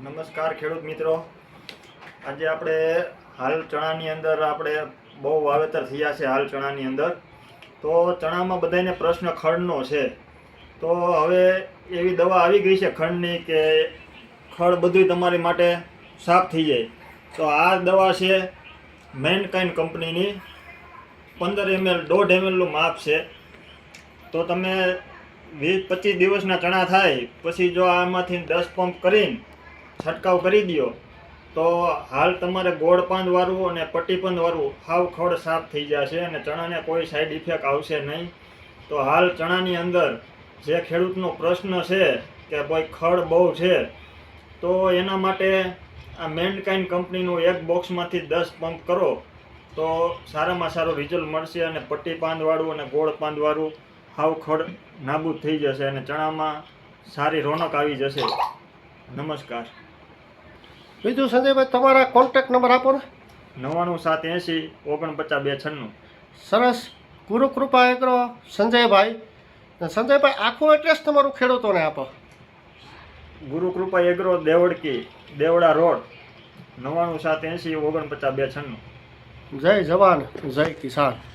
નમસ્કાર ખેડૂત મિત્રો. આજે આપણે હાલ ચણાની અંદર આપણે બહુ વાવેતર થયા છે હાલ ચણાની અંદર. તો ચણામાં બધાને પ્રશ્ન ખડનો છે. તો હવે એવી દવા આવી ગઈ છે ખડની કે ખડ બધું તમારી માટે સાફ થઈ જાય. તો આ દવા છે મેનકાઇન કંપનીની. પંદર એમએલ, દોઢ એમએલનું માપ છે. તો તમે વીસ પચીસ દિવસના ચણા થાય, પછી જો આમાંથી દસ પંપ કરીને છંટકાવ કરી દો તો હાલ તમારે ગોળ પાંદવાળું અને પટ્ટીપંદ પાંદવાળું હાવ ખડ સાફ થઈ જશે અને ચણાને કોઈ સાઈડ ઇફેક્ટ આવશે નહીં. તો હાલ ચણાની અંદર જે ખેડૂતનો પ્રશ્ન છે કે ભાઈ ખડ બહુ છે, તો એના માટે આ મેન્ડકાઇન કંપનીનું એક બોક્સમાંથી દસ પંપ કરો. તો સારામાં સારું રિઝલ્ટ મળશે અને પટ્ટી પાંદવાળું અને ગોળ પાંદવાળું હાવ ખડ નાબૂદ થઈ જશે અને ચણામાં સારી રોનક આવી જશે. નમસ્કાર. બીજું સંજયભાઈ તમારા કોન્ટેક્ટ નંબર આપો ને. નવ્વાણું સાત એંસી ઓગણપચાસ બે છન્નું. સરસ. ગુરુકૃપા એગ્રો સંજયભાઈ. સંજયભાઈ આખું એડ્રેસ તમારું ખેડૂતોને આપો. ગુરુકૃપા એગ્રો દેવડકી દેવડા રોડ નવ્વાણું સાત એંસી ઓગણપચાસ બે છન્નું. જય જવાન જય કિસાન.